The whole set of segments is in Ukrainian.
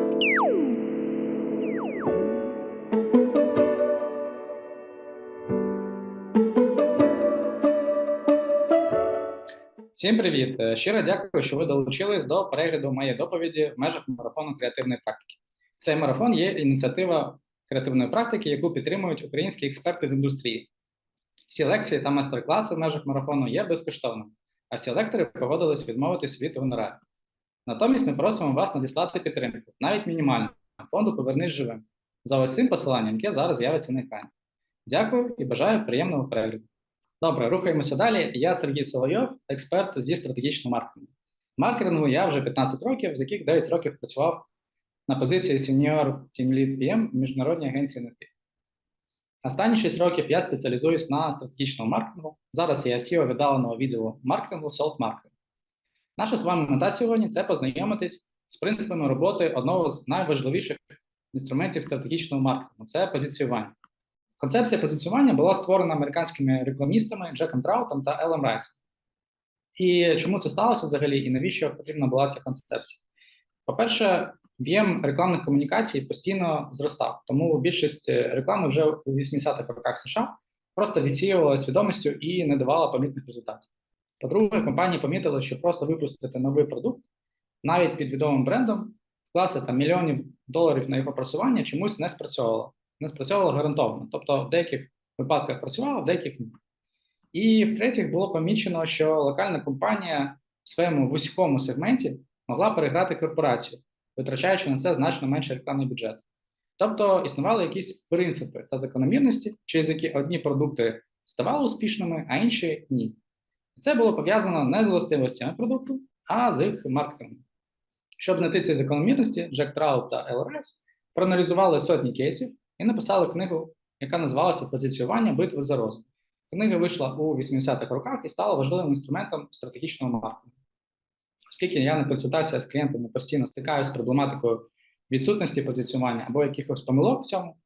Всім привіт! Е, Щиро дякую, що ви долучились до перегляду моєї доповіді в межах марафону креативної практики. Цей марафон є ініціатива креативної практики, яку підтримують українські експерти з індустрії. Всі лекції та майстер-класи в межах марафону є безкоштовними, а всі лектори погодились відмовитись від гонорару. Натомість ми просимо вас надіслати підтримку, навіть мінімальну, фонду Повернись живим за ось цим посиланням, яке зараз з'явиться на екрані. Дякую і бажаю приємного перегляду. Добре, рухаємося далі. Я Сергій Соловйов, експерт зі стратегічного маркетингу. Маркетингу я вже 15 років, з яких 9 років працював на позиції Senior Team Lead PM в міжнародній агенції NetPeak. Останні 6 років я спеціалізуюсь на стратегічному маркетингу. Зараз я CEO віддаленого відділу маркетингу Salt Marketing. Наша з вами мета сьогодні це познайомитись з принципами роботи одного з найважливіших інструментів стратегічного маркетингу це позиціювання. Концепція позиціювання була створена американськими рекламістами Джеком Траутом та Елем Райсом. І чому це сталося взагалі, і навіщо потрібна була ця концепція? По-перше, об'єм рекламних комунікацій постійно зростав, тому більшість реклами вже у 80-х роках США просто відсіювала свідомістю і не давала помітних результатів. По-друге, компанії помітили, що просто випустити новий продукт навіть під відомим брендом, вкласти там мільйонів доларів на його просування чомусь не спрацьовувало не спрацьовувало гарантовано. Тобто, в деяких випадках працювало, в деяких ні. І в-третіх, було помічено, що локальна компанія в своєму вузькому сегменті могла переграти корпорацію, витрачаючи на це значно менше рекламний бюджет. Тобто існували якісь принципи та закономірності, через які одні продукти ставали успішними, а інші ні. Це було пов'язано не з властивостями продукту, а з їх маркетингом. Щоб знайти ці закономірності, Джек Траут та ЛРС проаналізували сотні кейсів і написали книгу, яка називалася Позиціювання битви за розум. Книга вийшла у 80-х роках і стала важливим інструментом стратегічного маркетингу. Оскільки я на консультаціях з клієнтами постійно стикаюся з проблематикою відсутності позиціювання або якихось помилок в цьому,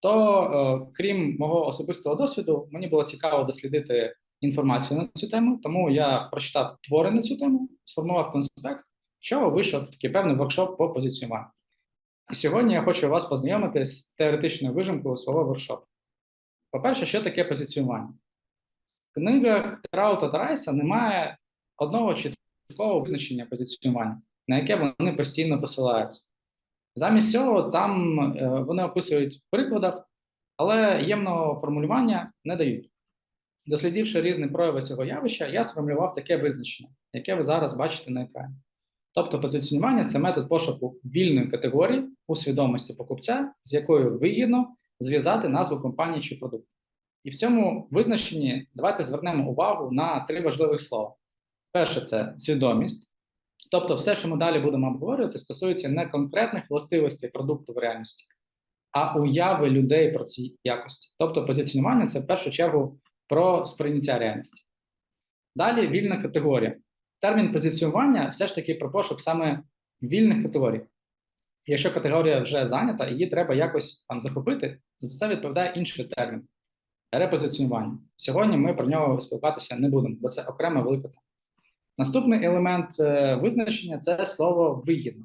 то е, крім мого особистого досвіду, мені було цікаво дослідити інформацію на цю тему, тому я прочитав твори на цю тему, сформував конспект, що вийшов такий певний воркшоп по позиціюванню. І сьогодні я хочу вас познайомити з теоретичною вижимкою свого воркшопу. По-перше, що таке позиціювання? В книгах Траута та Райса немає одного чіткого визначення позиціювання, на яке вони постійно посилаються. Замість цього, там е, вони описують в прикладах, але ємного формулювання не дають. Дослідивши різні прояви цього явища, я сформулював таке визначення, яке ви зараз бачите на екрані. Тобто позиціонування це метод пошуку вільної категорії у свідомості покупця, з якою вигідно зв'язати назву компанії чи продукту. І в цьому визначенні давайте звернемо увагу на три важливих слова. Перше, це свідомість. Тобто, все, що ми далі будемо обговорювати, стосується не конкретних властивостей продукту в реальності, а уяви людей про ці якості. Тобто, позиціонування це в першу чергу про сприйняття реальності. Далі вільна категорія термін позиціювання все ж таки про пошук саме вільних категорій. Якщо категорія вже зайнята, її треба якось там захопити, за це відповідає інший термін репозиціювання. Сьогодні ми про нього спілкуватися не будемо, бо це окрема велика тема. Наступний елемент е, визначення це слово вигідно.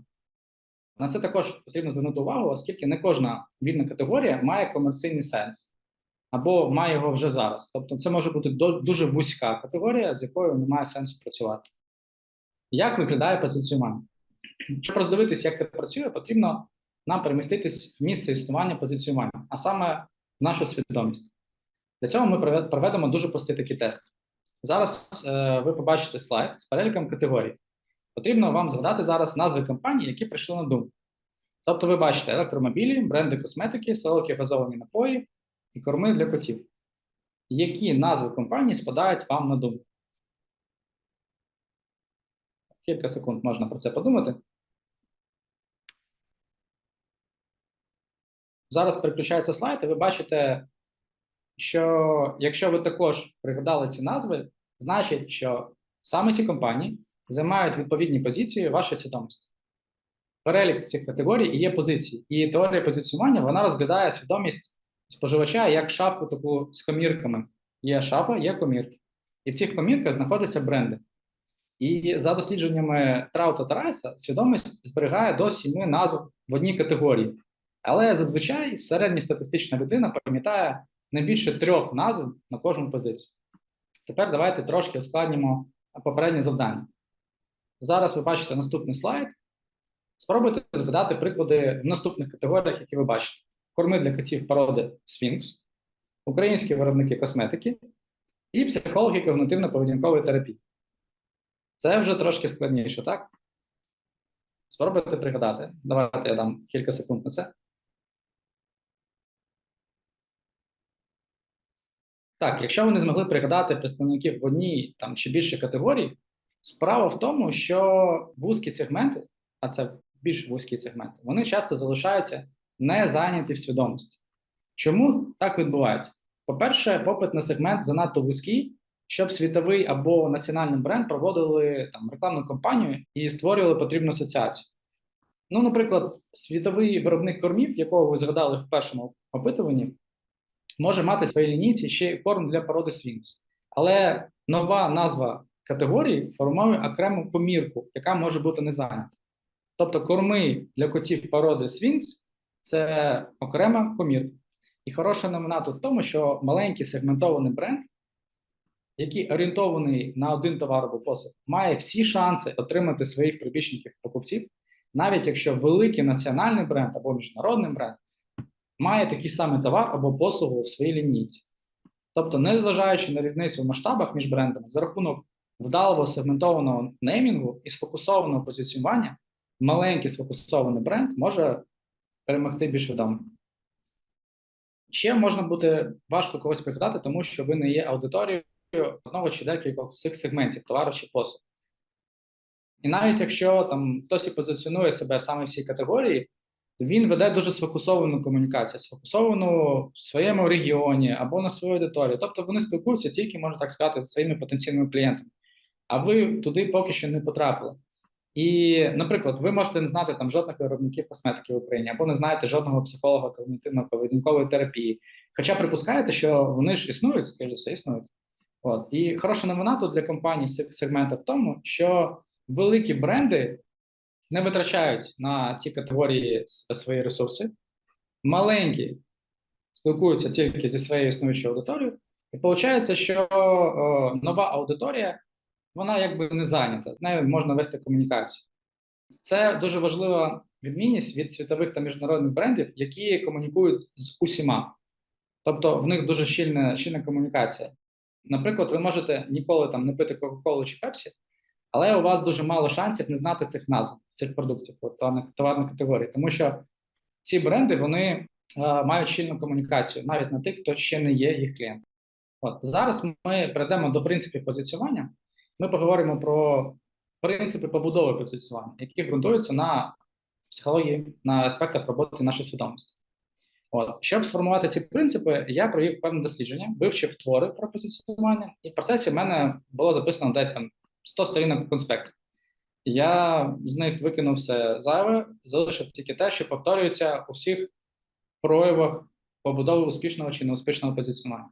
На це також потрібно звернути увагу, оскільки не кожна вільна категорія має комерційний сенс або має його вже зараз. Тобто, це може бути дуже вузька категорія, з якою немає сенсу працювати. Як виглядає позиціювання? Щоб роздивитися, як це працює, потрібно нам переміститись в місце існування позиціювання, а саме в нашу свідомість. Для цього ми проведемо дуже простий такий тест. Зараз е, ви побачите слайд з переліком категорій. Потрібно вам згадати зараз назви компаній, які прийшли на думку. Тобто, ви бачите електромобілі, бренди косметики, солодкі газовані напої і корми для котів. Які назви компаній спадають вам на думку? Кілька секунд можна про це подумати. Зараз переключається слайд, і ви бачите, що якщо ви також пригадали ці назви, значить, що саме ці компанії займають відповідні позиції в вашій свідомості. Перелік цих категорій і є позиції. І теорія позиціювання вона розглядає свідомість споживача як шафу таку з комірками. Є шафа, є комірки. І в цих комірках знаходяться бренди. І за дослідженнями Траута та Райса, свідомість зберігає до сіми назв в одній категорії. Але зазвичай середньостатистична людина пам'ятає не більше трьох назв на кожну позицію. Тепер давайте трошки ускладнімо попереднє завдання. Зараз ви бачите наступний слайд. Спробуйте згадати приклади в наступних категоріях, які ви бачите: корми для котів породи Сфінкс, українські виробники косметики і психологи когнитивно-поведінкової терапії. Це вже трошки складніше, так? Спробуйте пригадати. Давайте я дам кілька секунд на це. Так, якщо ви не змогли пригадати представників в одній там чи більше категорій, справа в тому, що вузькі сегменти, а це більш вузькі сегменти, вони часто залишаються не зайняті в свідомості. Чому так відбувається? По-перше, попит на сегмент занадто вузький, щоб світовий або національний бренд проводили там рекламну кампанію і створювали потрібну асоціацію. Ну, наприклад, світовий виробник кормів, якого ви згадали в першому опитуванні, може мати в своїй лінійці ще й корм для породи Свінкс. Але нова назва категорії формує окрему помірку, яка може бути не зайнята. Тобто корми для котів породи Свінкс це окрема помірка. І хороша новина тут в тому, що маленький сегментований бренд, який орієнтований на один товар або послуг, має всі шанси отримати своїх прибічників-покупців, навіть якщо великий національний бренд або міжнародний бренд має такий самий товар або послугу в своїй лінійці. Тобто, незважаючи на різницю в масштабах між брендами, за рахунок вдалого сегментованого неймінгу і сфокусованого позиціювання, маленький сфокусований бренд може перемогти більш відомо. Ще можна бути важко когось пригадати, тому що ви не є аудиторією одного чи декількох цих сегментів товару чи послуг. І навіть якщо там хтось і позиціонує себе саме в цій категорії, то він веде дуже сфокусовану комунікацію, сфокусовану в своєму регіоні або на свою аудиторію. Тобто вони спілкуються тільки, можна так сказати, зі своїми потенційними клієнтами, а ви туди поки що не потрапили. І, наприклад, ви можете не знати там жодних виробників косметики в Україні, або не знаєте жодного психолога когнітивно-поведінкової терапії. Хоча припускаєте, що вони ж існують, скажімо, існують. От і хороша новина тут для компаній в цих сегментах в тому, що великі бренди не витрачають на ці категорії свої ресурси, маленькі спілкуються тільки зі своєю існуючою аудиторією, і виходить, що о, нова аудиторія вона якби не зайнята, з нею можна вести комунікацію. Це дуже важлива відмінність від світових та міжнародних брендів, які комунікують з усіма. Тобто в них дуже щільна щільна комунікація. Наприклад, ви можете ніколи там не пити Кока-Колу чи Пепсі, але у вас дуже мало шансів не знати цих назв, цих продуктів, товарних категорій, тому що ці бренди вони е, мають щільну комунікацію навіть на тих, хто ще не є їх клієнтом. От зараз ми перейдемо до принципів позиціювання. Ми поговоримо про принципи побудови позиціювання, які ґрунтуються на психології, на аспектах роботи нашої свідомості. От, щоб сформувати ці принципи, я провів певне дослідження, вивчив твори про позиціювання, і в процесі в мене було записано десь там 100 сторінок конспектів. Я з них викинув все зайве, залишив тільки те, що повторюється у всіх проявах побудови успішного чи неуспішного позиціонування.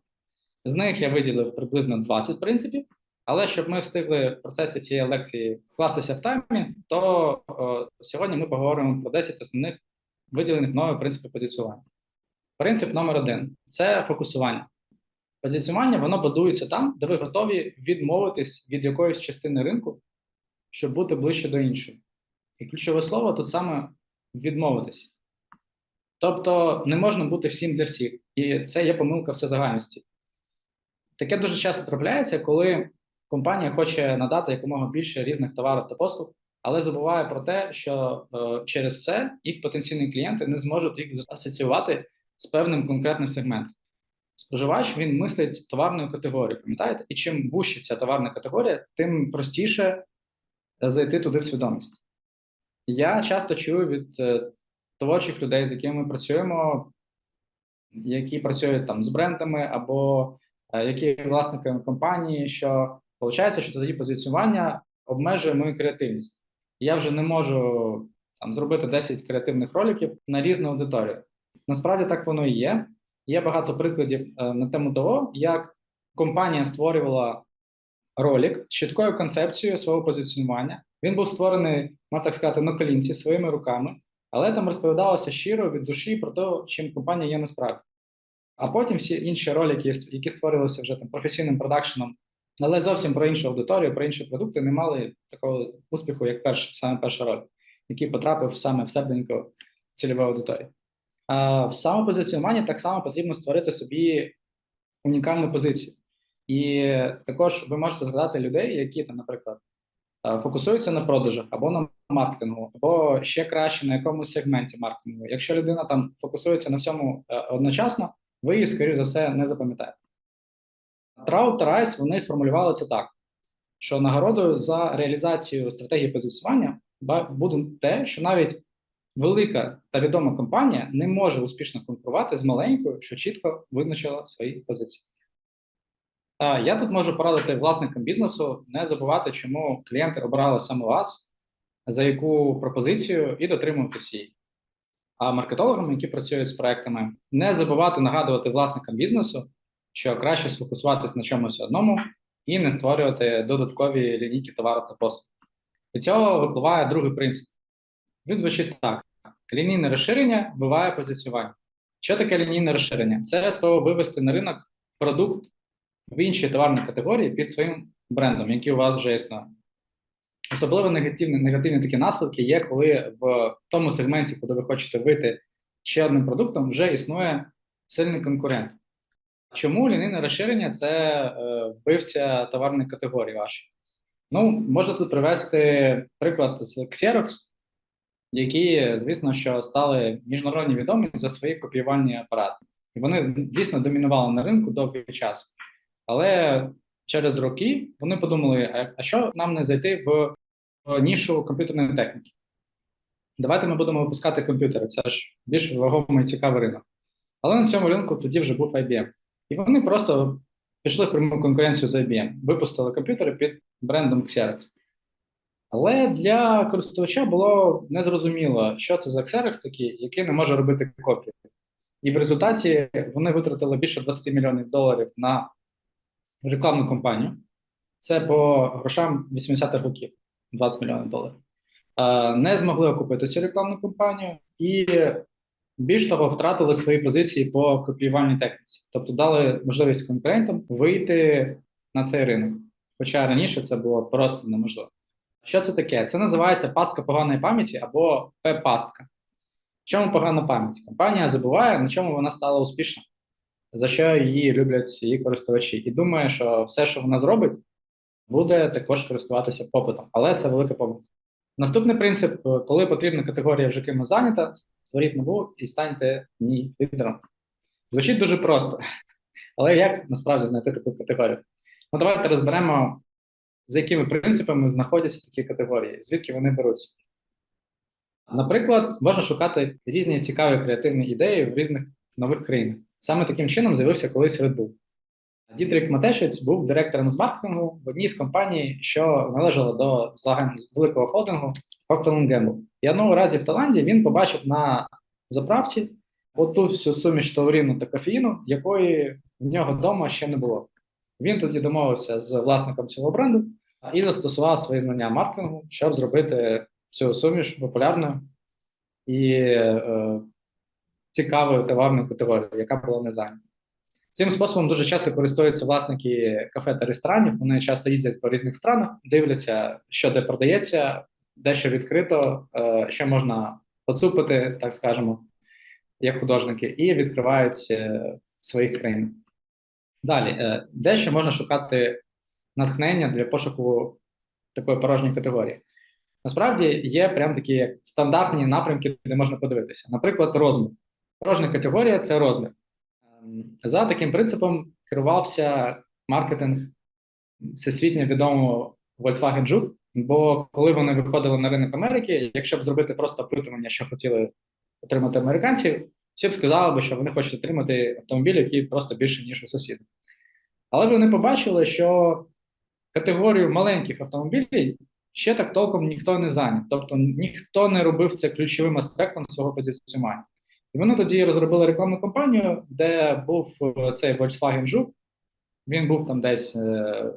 З них я виділив приблизно 20 принципів, але щоб ми встигли в процесі цієї лекції вкластися в таймі, то о, сьогодні ми поговоримо про 10 основних виділених мною принципів позиціювання. Принцип номер один це фокусування. Позиціювання воно будується там, де ви готові відмовитись від якоїсь частини ринку, щоб бути ближче до іншої. І ключове слово тут саме відмовитись. Тобто не можна бути всім для всіх. І це є помилка всезагальності. Таке дуже часто трапляється, коли компанія хоче надати якомога більше різних товарів та послуг, але забуває про те, що е, через це їх потенційні клієнти не зможуть їх асоціювати з певним конкретним сегментом. Споживач він мислить товарною категорією, пам'ятаєте? І чим вужче ця товарна категорія, тим простіше зайти туди в свідомість. Я часто чую від е, творчих людей, з якими ми працюємо, які працюють там з брендами або е, які власниками компанії, що виходить, що тоді позиціювання обмежує мою креативність. Я вже не можу там зробити 10 креативних роликів на різну аудиторію. Насправді так воно і є. Є багато прикладів е, на тему того, як компанія створювала ролик з чіткою концепцією свого позиціонування. Він був створений, можна так сказати, на колінці своїми руками, але там розповідалося щиро від душі про те, чим компанія є насправді. А потім всі інші ролики, які створювалися вже там професійним продакшеном, але зовсім про іншу аудиторію, про інші продукти, не мали такого успіху, як перший, саме перший ролик, який потрапив саме в серденько цільової аудиторії. А в самопозиціонуванні так само потрібно створити собі унікальну позицію. І також ви можете згадати людей, які там, наприклад, фокусуються на продажах або на маркетингу, або ще краще на якомусь сегменті маркетингу. Якщо людина там фокусується на всьому е, одночасно, ви її, скоріш за все, не запам'ятаєте. Траут та Райс вони сформулювали це так: що нагородою за реалізацію стратегії позиціонування буде те, що навіть велика та відома компанія не може успішно конкурувати з маленькою, що чітко визначила свої позиції. Я тут можу порадити власникам бізнесу не забувати, чому клієнти обирали саме вас, за яку пропозицію і дотримуватися її. А маркетологам, які працюють з проектами, не забувати нагадувати власникам бізнесу, що краще сфокусуватись на чомусь одному і не створювати додаткові лінійки товару та послуг. Від цього випливає другий принцип. Він звучить так: лінійне розширення буває позиціювання. Що таке лінійне розширення? Це спроба вивести на ринок продукт в інші товарні категорії під своїм брендом, який у вас вже існує. Особливо негативні негативні такі наслідки є, коли в тому сегменті, куди ви хочете вийти ще одним продуктом, вже існує сильний конкурент. Чому лінійне розширення це е, вбився товарної категорії ваші? Ну, можна тут привести приклад з Xerox, які, звісно, що стали міжнародні відомі за свої копіювальні апарати. І вони дійсно домінували на ринку довгий час. Але через роки вони подумали: а що нам не зайти в нішу комп'ютерної техніки? Давайте ми будемо випускати комп'ютери. Це ж більш вагомий і цікавий ринок. Але на цьому ринку тоді вже був IBM. І вони просто пішли в пряму конкуренцію з IBM, випустили комп'ютери під брендом Xerox. Але для користувача було незрозуміло, що це за Xerox такий, який не може робити копії. І в результаті вони витратили більше 20 мільйонів доларів на рекламну кампанію. Це по грошам 80-х років 20 мільйонів доларів. Не змогли окупити цю рекламну кампанію і більш того, втратили свої позиції по копіювальній техніці, тобто дали можливість конкурентам вийти на цей ринок. Хоча раніше це було просто неможливо. Що це таке? Це називається пастка поганої пам'яті або П-пастка. Чому погана пам'ять? Компанія забуває, на чому вона стала успішна, за що її люблять її користувачі, і думає, що все, що вона зробить, буде також користуватися попитом, але це велика помилка. Наступний принцип: коли потрібна категорія вже кимось зайнята, створіть нову і станьте ній лідером. Звучить дуже просто, але як насправді знайти таку категорію? Ну, давайте розберемо, за якими принципами знаходяться такі категорії, звідки вони беруться. Наприклад, можна шукати різні цікаві креативні ідеї в різних нових країнах. Саме таким чином з'явився колись Red Bull. Дітрик Матешець був директором з маркетингу в одній з компаній, що належала до великого холдингу Procter Gamble. І одного разі в Таїланді він побачив на заправці оту всю суміш тауріну та кофеїну, якої в нього вдома ще не було. Він тоді домовився з власником цього бренду і застосував свої знання маркетингу, щоб зробити цю суміш популярною і е, цікавою товарною категорією, яка була не зайнята. Цим способом дуже часто користуються власники кафе та ресторанів. Вони часто їздять по різних странах, дивляться, що де продається, де що відкрито, е, що можна поцупити, так скажемо, як художники, і відкривають е, своїх країнах. Далі, е, де ще можна шукати натхнення для пошуку такої порожньої категорії. Насправді є прям такі стандартні напрямки, де можна подивитися. Наприклад, розмір. Порожня категорія це розмір. За таким принципом керувався маркетинг всесвітньо відомого Volkswagen Juke, бо коли вони виходили на ринок Америки, якщо б зробити просто опитування, що хотіли отримати американці, всі б сказали, що вони хочуть отримати автомобіль, який просто більше, ніж у сусіда. Але вони побачили, що категорію маленьких автомобілів ще так толком ніхто не зайняв. Тобто ніхто не робив це ключовим аспектом свого позиціонування. І вони тоді розробили рекламну кампанію, де був е, цей Volkswagen Жук. Він був там десь е,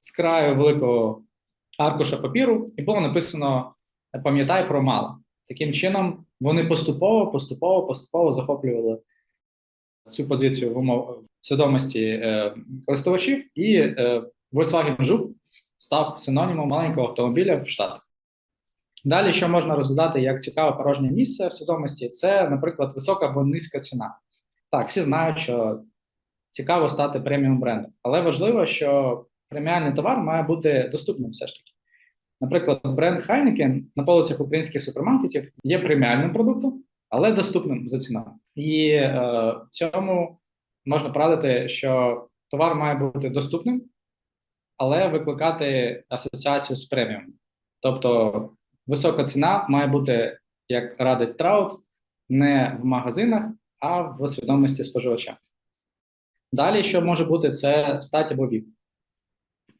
з краю великого аркуша папіру, і було написано Пам'ятай про мало. Таким чином, вони поступово, поступово, поступово захоплювали цю позицію в умов свідомості е, користувачів, і е, Volkswagen Жук став синонімом маленького автомобіля в Штатах. Далі, що можна розглядати як цікаве порожнє місце в свідомості, це, наприклад, висока або низька ціна. Так, всі знають, що цікаво стати преміум брендом, але важливо, що преміальний товар має бути доступним все ж таки. Наприклад, бренд Heineken на полицях українських супермаркетів є преміальним продуктом, але доступним за ціною. І е, в цьому можна порадити, що товар має бути доступним, але викликати асоціацію з преміум. Тобто висока ціна має бути, як радить Траут, не в магазинах, а в свідомості споживача. Далі, що може бути, це стать або вік.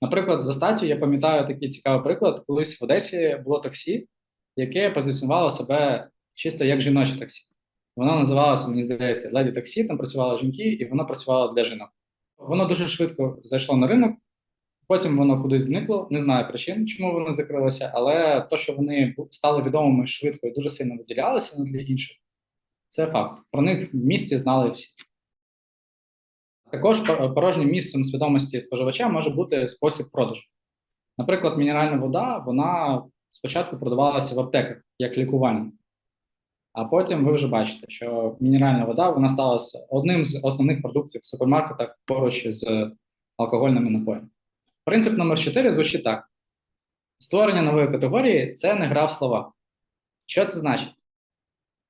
Наприклад, за статтю я пам'ятаю такий цікавий приклад. Колись в Одесі було таксі, яке позиціонувало себе чисто як жіноче таксі. Воно називалося, мені здається, леді таксі, там працювали жінки, і воно працювало для жінок. Воно дуже швидко зайшло на ринок, потім воно кудись зникло. Не знаю причин, чому воно закрилося, але то, що вони стали відомими швидко і дуже сильно виділялися на тлі інших, це факт. Про них в місті знали всі. Також порожнім місцем свідомості споживача може бути спосіб продажу. Наприклад, мінеральна вода вона спочатку продавалася в аптеках як лікування, а потім ви вже бачите, що мінеральна вода вона стала одним з основних продуктів в супермаркетах поруч з алкогольними напоями. Принцип номер 4 звучить так: створення нової категорії це не гра в слова. Що це значить?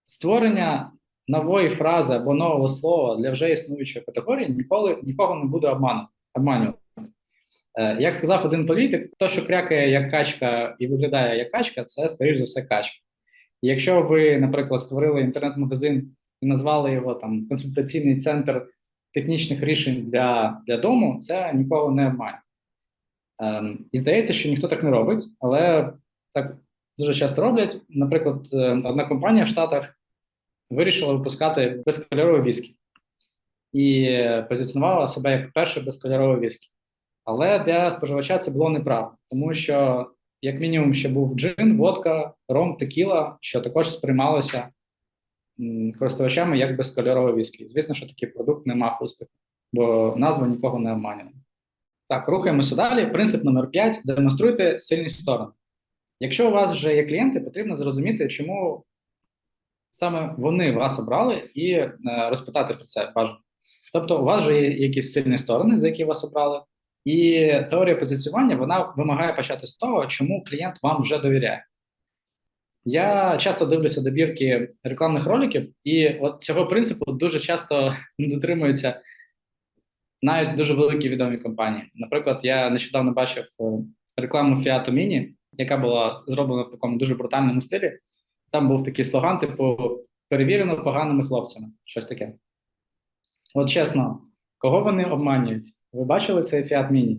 Створення нової фрази або нового слова для вже існуючої категорії ніколи нікого не буде обманювати. Е, як сказав один політик, то, що крякає як качка і виглядає як качка, це, скоріш за все, качка. Якщо ви, наприклад, створили інтернет-магазин і назвали його там консультаційний центр технічних рішень для для дому, це нікого не обманює. Ем, і здається, що ніхто так не робить, але так дуже часто роблять. Наприклад, е, одна компанія в Штатах вирішила випускати безкольорові віскі і позиціонувала себе як перше безкольорове віскі. Але для споживача це було неправильно, тому що, як мінімум, ще був джин, водка, ром, текіла, що також сприймалося користувачами як безкольорове віскі. Звісно, що такий продукт не мав успіху, бо назва нікого не обманює. Так, рухаємося далі. Принцип номер 5. демонструйте сильні сторони. Якщо у вас вже є клієнти, потрібно зрозуміти, чому саме вони вас обрали і е, розпитати про це бажано. Тобто, у вас вже є якісь сильні сторони, за які вас обрали, і теорія позиціювання вона вимагає почати з того, чому клієнт вам вже довіряє. Я часто дивлюся добірки рекламних роликів, і от цього принципу дуже часто дотримуються навіть дуже великі відомі компанії. Наприклад, я нещодавно бачив е, рекламу Fiat Mini, яка була зроблена в такому дуже брутальному стилі. Там був такий слоган, типу перевірено поганими хлопцями. Щось таке. От чесно, кого вони обманюють? Ви бачили цей Fiat Mini?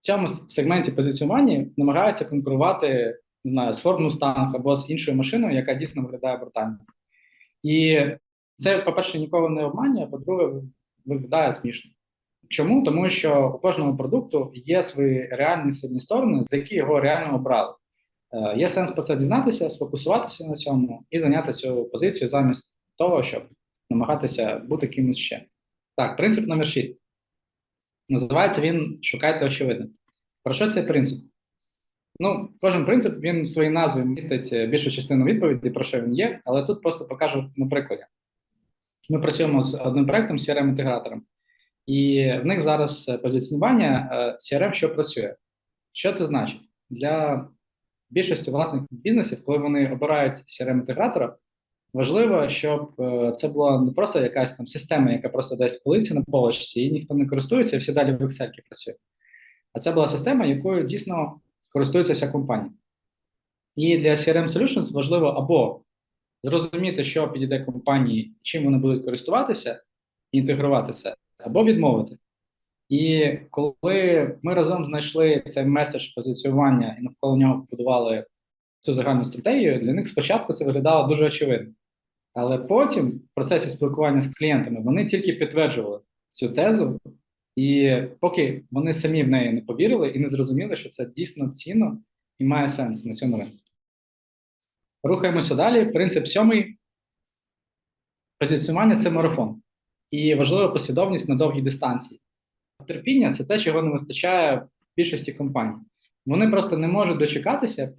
В цьому сегменті позиціювання намагаються конкурувати не знаю, з Ford Mustang або з іншою машиною, яка дійсно виглядає брутально. І це, по-перше, нікого не обманює, а по-друге, виглядає смішно. Чому? Тому що у кожного продукту є свої реальні сильні сторони, за які його реально обрали. Е, є сенс про це дізнатися, сфокусуватися на цьому і зайняти цю позицію замість того, щоб намагатися бути кимось ще. Так, принцип номер 6. Називається він Шукайте очевидне. Про що цей принцип? Ну, кожен принцип він в своїй назві містить більшу частину відповіді, про що він є, але тут просто покажу на прикладі. Ми працюємо з одним проектом crm інтегратором і в них зараз позиціонування CRM, що працює. Що це значить? Для більшості власних бізнесів, коли вони обирають crm інтегратора важливо, щоб е, це була не просто якась там система, яка просто десь полиці на полочці, і ніхто не користується, і всі далі в Excel працює. А це була система, якою дійсно користується вся компанія. І для CRM Solutions важливо або зрозуміти, що підійде компанії, чим вони будуть користуватися, і інтегрувати або відмовити. І коли ми разом знайшли цей меседж позиціювання і навколо нього побудували цю загальну стратегію, для них спочатку це виглядало дуже очевидно. Але потім, в процесі спілкування з клієнтами, вони тільки підтверджували цю тезу І поки вони самі в неї не повірили і не зрозуміли, що це дійсно цінно і має сенс на цьому ринку. Рухаємося далі. Принцип сьомий. Позиціонування це марафон. І важлива послідовність на довгій дистанції. Терпіння це те, чого не вистачає в більшості компаній. Вони просто не можуть дочекатися,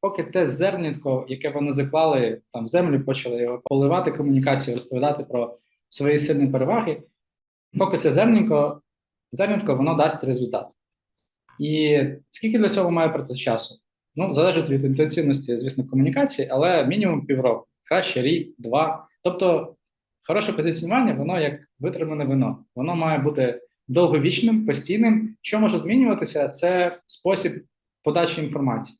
поки те зернятко, яке вони заклали там в землю, почали його поливати комунікацію, розповідати про свої сильні переваги. Поки це зернятко, зернятко воно дасть результат. І скільки для цього має пройти часу? Ну, залежить від інтенсивності, звісно, комунікації, але мінімум півроку, краще рік, два. Тобто, хороше позиціонування, воно як витримане вино. Воно має бути довговічним, постійним. Що може змінюватися, це спосіб подачі інформації.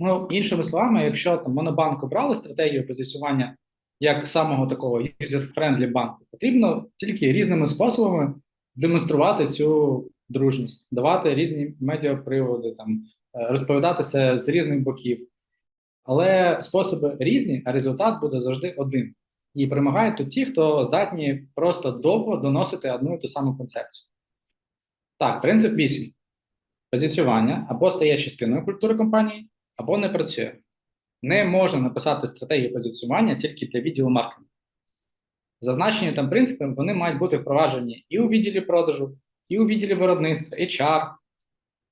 Ну, іншими словами, якщо там Монобанк обрали стратегію позиціонування як самого такого user-friendly банку, потрібно тільки різними способами демонструвати цю дружність, давати різні медіаприводи, там розповідатися з різних боків. Але способи різні, а результат буде завжди один. І перемагають тут ті, хто здатні просто довго доносити одну і ту саму концепцію. Так, принцип 8. Позиціювання або стає частиною культури компанії, або не працює. Не можна написати стратегію позиціювання тільки для відділу маркетингу. Зазначені там принципи вони мають бути впроваджені і у відділі продажу, і у відділі виробництва, HR,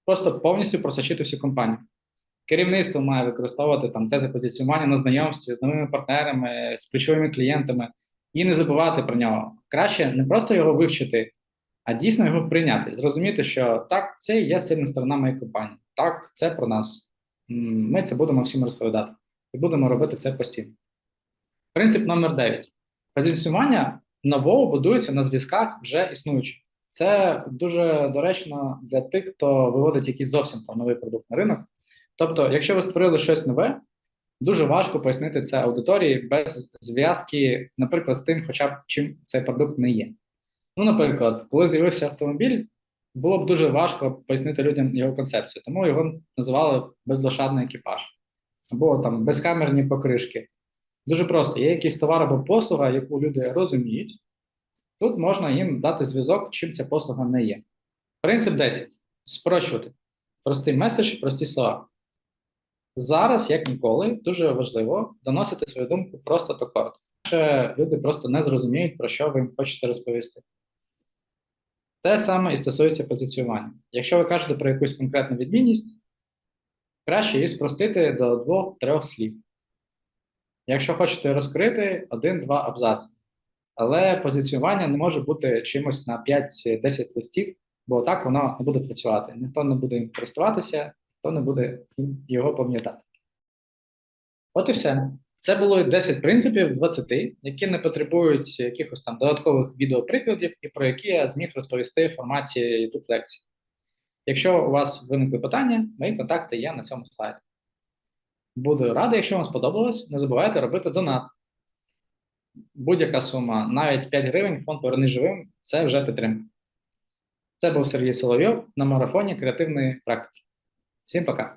просто повністю просочити всю компанію. Керівництво має використовувати там тези позиціювання на знайомстві з новими партнерами, з ключовими клієнтами і не забувати про нього. Краще не просто його вивчити, а дійсно його прийняти, зрозуміти, що так, це є сильна сторона моєї компанії. Так, це про нас. Ми це будемо всім розповідати і будемо робити це постійно. Принцип номер 9. Позиціонування нового будується на зв'язках вже існуючих. Це дуже доречно для тих, хто виводить якийсь зовсім там новий продукт на ринок. Тобто, якщо ви створили щось нове, дуже важко пояснити це аудиторії без зв'язки, наприклад, з тим, хоча б чим цей продукт не є. Ну, наприклад, коли з'явився автомобіль, було б дуже важко пояснити людям його концепцію, тому його називали безлошадний екіпаж або там безкамерні покришки. Дуже просто, є якийсь товар або послуга, яку люди розуміють, тут можна їм дати зв'язок, чим ця послуга не є. Принцип 10. Спрощувати. Простий меседж, прості слова. Зараз, як ніколи, дуже важливо доносити свою думку просто та коротко. Люди просто не зрозуміють, про що ви їм хочете розповісти. Те саме і стосується позиціювання. Якщо ви кажете про якусь конкретну відмінність, краще її спростити до двох-трьох слів. Якщо хочете розкрити один-два абзаци. Але позиціювання не може бути чимось на 5-10 листів, бо так воно не буде працювати. Ніхто не буде їм користуватися, ніхто не буде його пам'ятати. От і все. Це було 10 принципів 20, які не потребують якихось там додаткових відеоприкладів і про які я зміг розповісти в форматі youtube лекції. Якщо у вас виникли питання, мої контакти є на цьому слайді. Буду радий, якщо вам сподобалось, не забувайте робити донат. Будь-яка сума, навіть 5 гривень, фонд поверни живим це вже підтримка. Це був Сергій Соловйов на марафоні креативної практики. Всім пока!